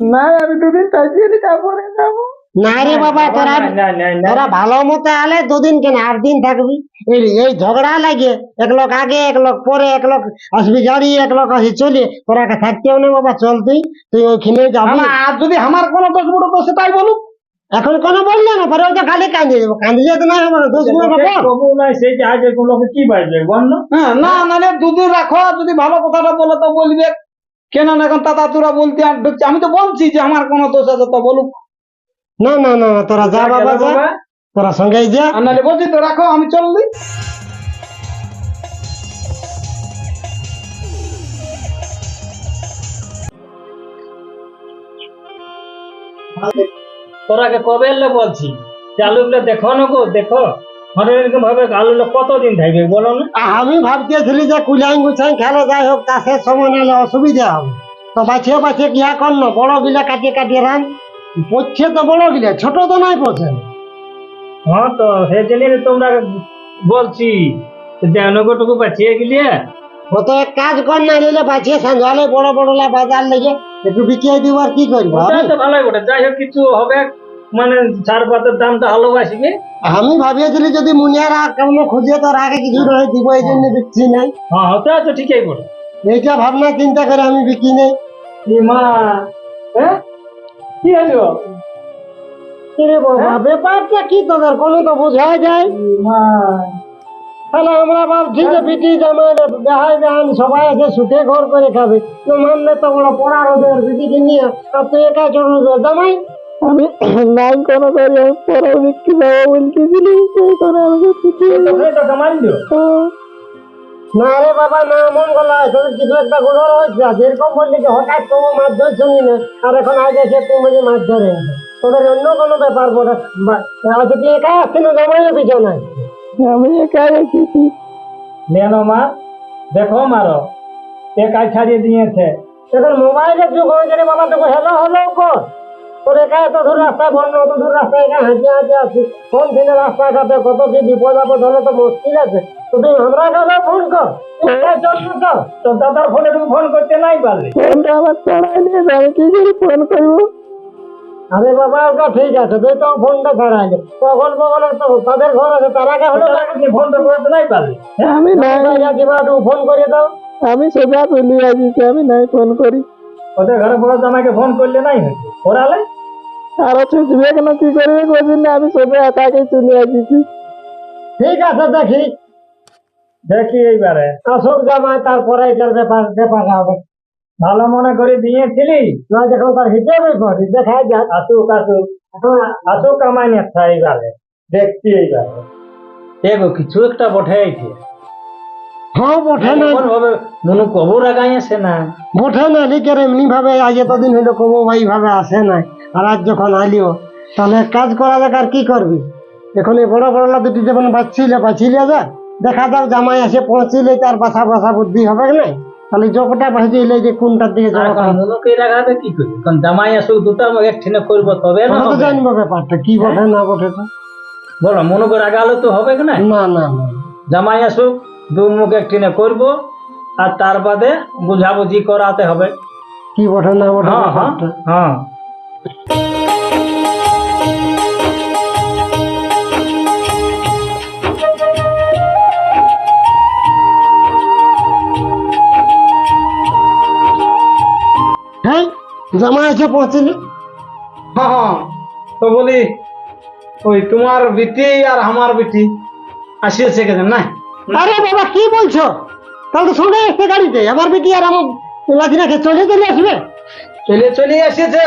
না আমি দুদিন থাকিয়ে নি তারপরে যাব। না রে বাবা তোরা না, না, না, না। তোরা ভালো মতো আলে দুদিন কেন আট দিন থাকবি? এই এই ঝগড়া লাগে এক লোক আগে এক লোক পরে এক লোক আসবি গাড়ি এক লোক আসি চলে তোরা কে থাকতেও না বাবা চল তুই তুই ওইখানে যাবি। আমার আর যদি আমার কোনো দোষ বড় তো সেটাই বলুক। এখন কোনো বললে না পরে ওটা খালি কান্দি দেবো। কান্দি যেতে না দোষগুলো বাবা। নাই সেই কোনো কি বল না। হ্যাঁ না নালে দুদিন রাখো যদি ভালো কথাটা বলো তো বলবে। কেন না এখন তাতা তোরা বলতে আর ঢুকছে? আমি তো বলছি যে আমার কোনো দোষ আছে তো বলুক। না না না না, তোরা যা বাবা যা। তোরা সঙ্গেই যা। আর নাহলে বলছি তো রাখো আমি চললি। তোরাকে কবে এলে বলছি? আলুগুলো দেখো না গো দেখো। কতদিন থাকবে বলো না? আমি ভাবতেছিলি যে কুলাইন গুছাইন খেলে যাই হোক চাষের সময় নাহলে অসুবিধা হবে। তো বাছিয়ে বাছিয়ে কিয়া কর না বড় গিলা কাটিয়ে কাটিয়ে রান। পড়ছে তো বড় গিলা ছোট তো নাই পড়ছে। হ্যাঁ তো সেই জন্য তোমরা বলছি বাঁচিয়ে গেলিয়ে। ও তো এক কাজ কর না নিলে সঞ্জালে বড় বড় লা বাজার লেগে একটু বিকিয়ে দিব আর কি করব? ভালোই বটে যাই হোক কিছু হবে। মানে চার পাতের দামটা ভালো আসবে আমি ভাবিয়েছিলি যদি মুনিয়ার আর কেমন খুঁজে তোর আগে কিছু রয়ে দিব এই জন্য বিক্রি নাই। হ্যাঁ ওটা তো ঠিকই বটে এইটা ভাবনা চিন্তা করে আমি বিকি নেই। কি মা হ্যাঁ কি হলো ব্যাপারটা কি তোদের? কোনো তো বোঝা যায়। তাহলে আমরা ভাবছি যে বিটি জামাই দেখাই দেখান সবাই আছে সুখে ঘর করে খাবে। তো মানলে তো বড় পড়ার ওদের বিটিকে নিয়ে আর তুই একা চলে জামাই? আমি নাই কোনো করি আমি পড়া বিক্রি যাব বলতেছিলি সেই করে আমাকে না রে বাবা না মন গলা তোদের কিছু একটা আর যেরকম বললি যে হঠাৎ তোমার মাছ নি না আর এখন আজ এসে তুমি যে মাছ ধরে তোদের অন্য কোনো ব্যাপার বলে আচ্ছা তুই একা আসছি না জামাইয়ের পিছনে আমি একাই এসেছি। নেন মা দেখো মারো একাই ছাড়িয়ে দিয়েছে। এখন মোবাইলের যুগ হয়ে গেলে বাবা তোকে হ্যালো হ্যালো কর তোর একা এত দূর রাস্তায় বন্ধ অত দূর রাস্তায় একা হেঁটে হেঁটে আসি কোন দিনে রাস্তায় ঘাটে কত কি বিপদ আপদ হলে তো মুশকিল আছে তো তুই আমরা গেলে ফোন কর একা চলছো তো তো দাদার ফোনে তুমি ফোন করতে নাই পারলে ফোনটা আমার চড়াই নিয়ে যাবে কি করে ফোন করব আরে বাবা ওটা ঠিক আছে তুই তো ফোনটা ছাড়াইলে কখন কখন তো তাদের ঘর আছে তার আগে হলো ফোন তো করতে নাই পারলে আমি একটু ফোন করে দাও আমি সোজা চলে আসিছি আমি নাই ফোন করি ওদের ঘরে বড় জামাইকে ফোন করলে নাই ওরালে? আরও ছুটবে কেন কি করবে? কোনদিন না আমি সোজা একাকে চলে আসিছি ঠিক আছে দেখি। দেখি এইবারে। আসুক জামাই তারপরে এটার ব্যাপার ব্যাপার হবে। ভালো মনে করে দিয়েছিলি না যখন তার হিসেবে করি দেখাই যাক আসুক আসুক। আসুক কামাই নেতা এইবারে। দেখছি এইবারে। এগো কিছু একটা বঠেছে হ্যাঁ বটে না মনু কবর আগাই আসে না। বটে না লিখে এমনি ভাবে আজ এতদিন হলো কবো ভাই ভাবে আসে নাই আর আজ যখন আলিও তাহলে কাজ করা যাক আর কি করবি? এখন এই বড় বড় দুটি যখন বাচ্ছিলে বাঁচিলে যা দেখা যাক জামাই এসে পৌঁছিলে তার বাসা বাসা বুদ্ধি হবে নাই? তাহলে জবটা বাঁচিলে যে কোনটার দিকে লাগাবে কি করি? কারণ জামাই আসুক দুটা একঠিনে করব তবে না জানব ব্যাপারটা কি বটে না বটে তো। বলো মনুকে লাগালে তো হবে কি না না না না। জামাই আসুক দু মুখ একঠিনে করব আর তার বাদে বুঝাবুঝি করাতে হবে। কি বটে না বটে? হ্যাঁ হ্যাঁ হ্যাঁ। হ্যাঁ এসে পৌঁছিলে? হ্যাঁ হ্যাঁ। তো বলি ওই তোমার বিটি আর আমার বিটি আসিয়েছে কেন না আরে বাবা কি বলছো? তাহলে তো সঙ্গে আসতে গাড়িতে। আমার বেটি আর আমার লাঠি রেখে চলে চলে আসবে? চলে চলে এসেছে।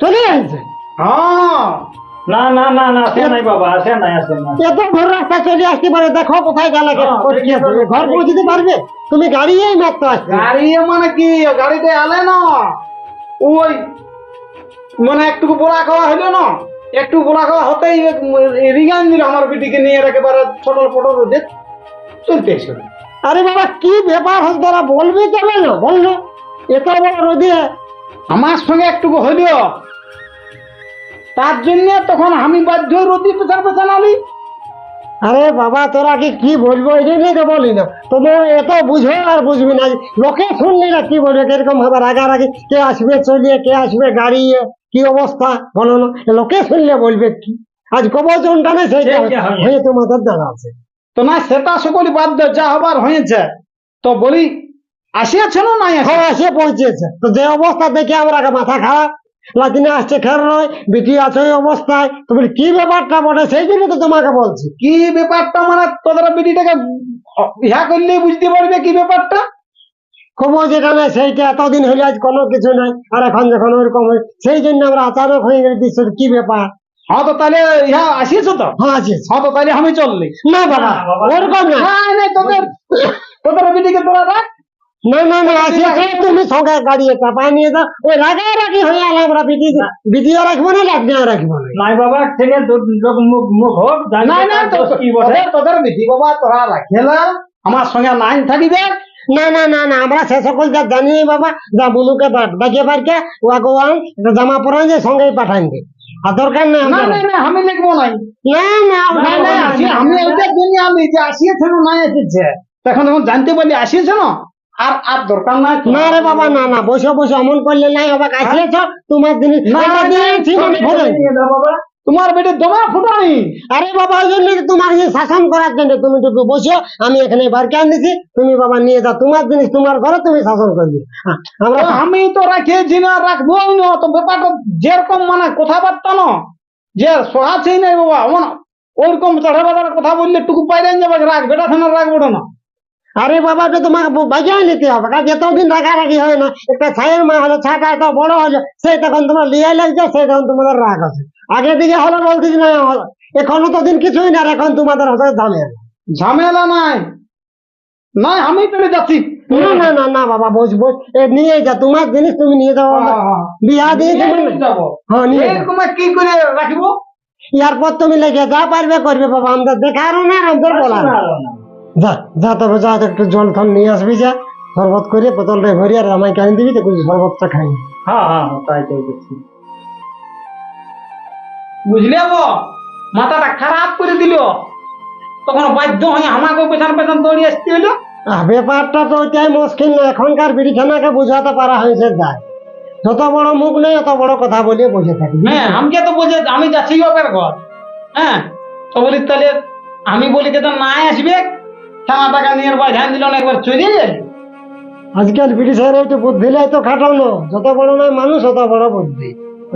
চলে আসছে হ্যাঁ। না না না না আসে নাই বাবা নাই আসে এত ঘর রাস্তা চলে আসতে পারে দেখো কোথায় গেলে হ্যাঁ, ঘর। পৌঁছতে পারবে? তুমি গাড়িয়েই মাত্র আসছে গাড়ি মানে কি? গাড়িতে আলে না। ওই মানে একটু বোলা খাওয়া হইল না? একটু বোলা খাওয়া হতেই রিগান দিল আমার বিটিকে নিয়ে একেবারে ছোট ফটো রোদে চলতে এসে আরে বাবা, কি ব্যাপার হচ্ছে তারা? বলবে কেন? না বলল এত বড় রোদে। আমার সঙ্গে একটু হইল। তার জন্য তখন আমি বাধ্য রোদি পেছার পেছান আলি। আরে বাবা, তোরা কি কি বলব? এই জন্যই তো বলি না। তোমরা এত বুঝো আর বুঝবি না। লোকে শুনলি না কি বলবে? কীরকম ভাবে রাগারাগি কে আসবে, চলিয়ে কে আসবে, গাড়িয়ে? কি অবস্থা? বলো না। লোকে শুনলে বলবে কি? আজ কবচনটা নেই সেইটা সেইটা হয়ে। তোমাদের জানা আছে। তো না সেটা সকলই বাদ যা হবার হয়েছে। তো বলি আসিয়াছে না নাই হ্যাঁ পৌঁছেছে। তো যে অবস্থা দেখে আমরা মাথা খারাপ। লাদিনে আসছে খের নয় বিটি আছে ওই অবস্থায়। তো বলি কি ব্যাপারটা বটে? সেই জন্য তো তোমাকে বলছি। কি ব্যাপারটা মানে তোদের বিটিটাকে ইহা করলেই বুঝতে পারবে কি ব্যাপারটা? খবর যেটা নাই সেইটা এতদিন হলে আজ কোনো কিছু নাই আর এখন যখন ওরকম হয় সেই জন্য আমরা আচারক হয়ে গেলে দিচ্ছি কি ব্যাপার? হ্যাঁ তো তাহলে ইহা আসিয়েছো তো? হ্যাঁ হ্যাঁ তো তাহলে আমি চললি। না বাবা ওরকম না। না না তোদের তোদের বিটিকে তোরা রাখ। না না না আসিয়াছে। তুমি সঙ্গে গাড়ি চাপায় নিয়ে যাও। ওই রাগারাগি হয়ে আলে আমরা বিধি বিধিও রাখব না লাগনিও রাখব না। নাই বাবা থেকে লোক মুখ মুখ হোক না না তোদের বাবা তোরা রাখেলা আমার সঙ্গে নাইন থাকিবে না না না না আমরা সে সকল যা জানি বাবা যা বুনুকে ডাকিয়ে পারকে ওয়াকে ওয়ান জামা পরান যে সঙ্গেই পাঠান দে আর দরকার নেই না না না আমি লিখব নাই না না না না আমি জন্য আমি যে আসিয়েছে না এসেছে তখন যখন জানতে পারলি আসিয়েছে না আর আর দরকার নাই না রে বাবা না না বসে বসে অমন করলে নাই বাবা আসিয়েছ তোমার জিনিস না, না, মানে বাবা তোমার বেটে দমা ফুটানি আরে বাবা ওই জন্য তোমার যে শাসন করার জন্য তুমি একটু বসো আমি এখানে বারকে আনছি তুমি বাবা নিয়ে যাও তোমার জিনিস তোমার ঘরে তুমি শাসন করবে হ্যাঁ, আমরা আমি তো রাখেছি না রাখব না তো ব্যাপারটা যেরকম মানে কথাবার্তা না যে সহাছেই নাই বাবা মানে ওরকম চড়া বাজার কথা বললে টুকু পাইলে যাবে রাখ বেটা থানা রাখব না। আরে বাবা তো তোমাকে বাজায় নিতে হবে কারণ এতদিন রাগারাগি হয় না একটা ছায়ের মা হলো ছাটা এত বড় হলো সেই তখন তোমার লিয়ে লাগছে সেই তখন তোমাদের রাগ আছে। আগে দিকে হলো বলতেছি না এখনও তো দিন কিছুই না এখন তোমাদের হাতে দামে ঝামেলা নাই। নাই আমি পেরে যাচ্ছি। না না না না বাবা বস বস এ নিয়ে যা তোমার জিনিস তুমি নিয়ে যাও। বিয়া দিয়ে হ্যাঁ নিয়ে এরকম কি করে রাখব? তুমি লেগে যা পারবে করবে বাবা আমাদের দেখারও না আমাদের বলার যা যা তবে যা একটু জল থল নিয়ে আসবি যা। শরবত করে বোতলটা ভরি আর আমাকে আনি দিবি তো কিছু শরবতটা খাই হ্যাঁ হ্যাঁ হ্যাঁ, তাই তাই বুঝলে গো মাথাটা খারাপ করে দিল। তখন বাধ্য হয়ে আমাকে পেছন পেছন দৌড়িয়ে আসতে হলো ব্যাপারটা তো ওইটাই মুশকিল না এখনকার বিড়িখানাকে বোঝাতে পারা হয়েছে যায় যত বড় মুখ নেই অত বড় কথা বলে বসে থাকি হ্যাঁ আমাকে তো বোঝে আমি যাচ্ছি বাপের ঘর। হ্যাঁ তো বলি তাহলে আমি বলি যে তো নাই আসবে। থানা টাকা নিয়ে বাজান দিল না একবার চলে যাবে আজকাল বিড়ি সাহেব একটু বুদ্ধি লাই তো খাটানো যত বড় নয় মানুষ অত বড় বুদ্ধি।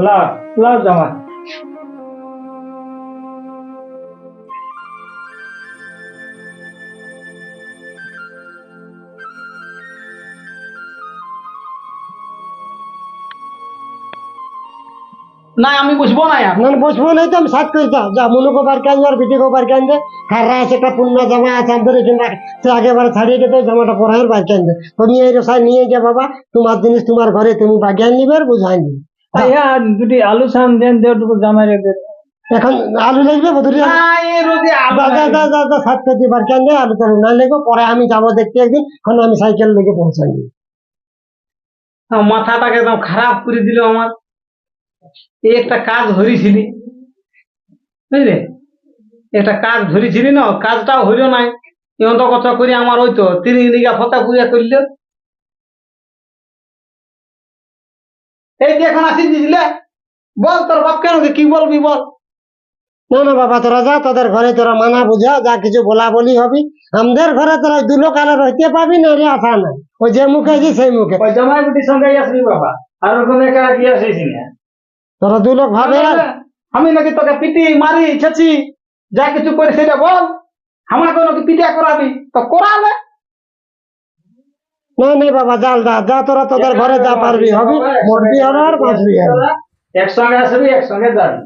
লাও লাও জামা না আমি বুঝব না আর। না বসবো নাই তো আমি সাত করে যা বার আর বার আছে একটা পূর্ণ জামা আছে আমাদের আগেবারে ছাড়িয়ে জামাটা বার তুমি এই নিয়ে যা বাবা। তোমার জিনিস তোমার ঘরে তুমি নিবে বুঝাই দুটি আলু সাম দেন দেওটুকু জামাই রেখে এখন আলু লাগবে বধুরি সাত কেজি বার আলু না লেগে পরে আমি যাব দেখতে একদিন এখন আমি সাইকেল লেগে পৌঁছাই মাথাটাকে একদম খারাপ করে দিল আমার। এই একটা কাজ ধরেছিলি বুঝলে? একটা কাজ ধরেছিলি না কাজটাও হইল নাই। এমন কথা করে আমার ওই তো তিন লিগা ফতা পুজা করল এই যে এখন আসিস দিছিলে বল তোর বাপ কেন কি বলবি বল? না না বাবা তোরা যা তোদের ঘরে তোরা মানা বুঝা যা কিছু বলা বলি হবি। আমাদের ঘরে তোরা দু লোক আলো রইতে পাবি না রে আশা নাই। ওই যে মুখে আছে সেই মুখে। ওই জামাই বুটির সঙ্গে আসবি বাবা আর ওরকম একা কি আসিস না। তোরা দু লোক ভাবে। আমি নাকি তোকে পিটি মারি ছেছি যা কিছু করে সেটা বল। আমাকে নাকি পিটা করাবি। তো করালে। না নেই বাবা জাল দা যা তোরা তোদের ঘরে যা পারবি হবি? মরবি হবে আর বাঁচবি হবে একসঙ্গে আসবি একসঙ্গে যাবি।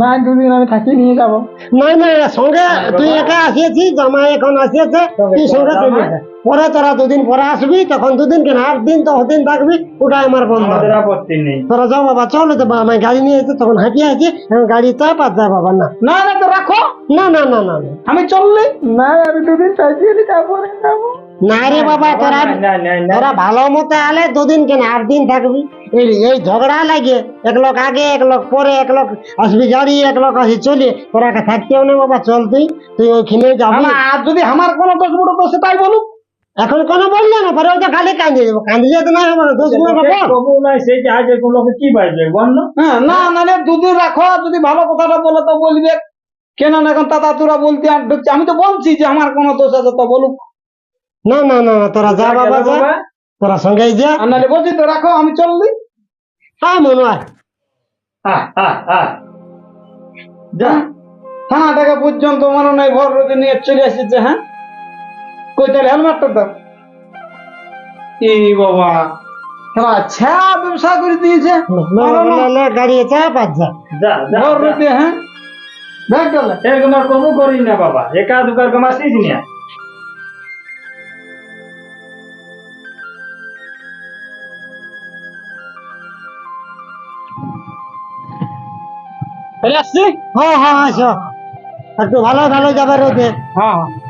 না দুদিন আমি থাকি নিয়ে যাব। না না সঙ্গে তুই একা আসিয়েছিস জামাই এখন আসিয়েছে তুই সঙ্গে চলে যা। পরে তোরা দুদিন পরে আসবি তখন দুদিন কেন? আট দিন তো দিন থাকবি ওটাই আমার বন্ধ। আমাদের আপত্তি নেই। তোরা যাও বাবা চলো তো আমি গাড়ি নিয়ে এসে তখন হাঁটিয়ে আছি গাড়ি চাপ আর যা বাবা না। না না তো রাখো। না না না না আমি চললি? না আমি দুদিন চাইছি তারপরে যাব। না রে বাবা তোরা। তোরা ভালো মতো আলে দুদিন কেন? আট দিন থাকবি। এই এই ঝগড়া লাগে। এক লোক আগে এক লোক পরে এক লোক আসবি গাড়ি এক লোক আসি চলে। তোরা কে থাকতেও না বাবা চল তুই। তুই ওইখানে যাবি। না, আর যদি আমার কোনো দোষ বড় তো সেটাই বলুক। এখন কোনো বলল না পরে ওটা খালি কান্দিয়ে দেবো। কান্দিয়ে তো না হবে দোষগুলো লোকে নাই সেই কোন লোকে কি বাজবে বল না। হ্যাঁ না নাহলে দুদিন রাখো যদি ভালো কথাটা বলো তো বলবে। কেন না এখন তাতা তোরা বলতে আর ঢুকছে। আমি তো বলছি যে আমার কোনো দোষ আছে তো বলুক। না না না না, তোরা যা বাবা যা তোরা সঙ্গেই যা। আর নাহলে বলছি তো রাখো আমি চললি। হ্যাঁ মনোয়ার। যা। থানা টাকা পর্যন্ত মনে নয় ভর রোদে নিয়ে চলে এসেছে হ্যাঁ? কই তাহলে হেলমেটটা দাও। ই বাবা। হ্যাঁ আচ্ছা ব্যবসা করে দিয়েছে। গাড়ি চাপ যা। রোদে হ্যাঁ? দেখ গেলে এরকম আর কবু করি না বাবা। একা দুকার কমাসিস না। চলে আসছি? হ্যাঁ হ্যাঁ আসো। একটু ভালো ভালো যাবে রোদে। হ্যাঁ হ্যাঁ।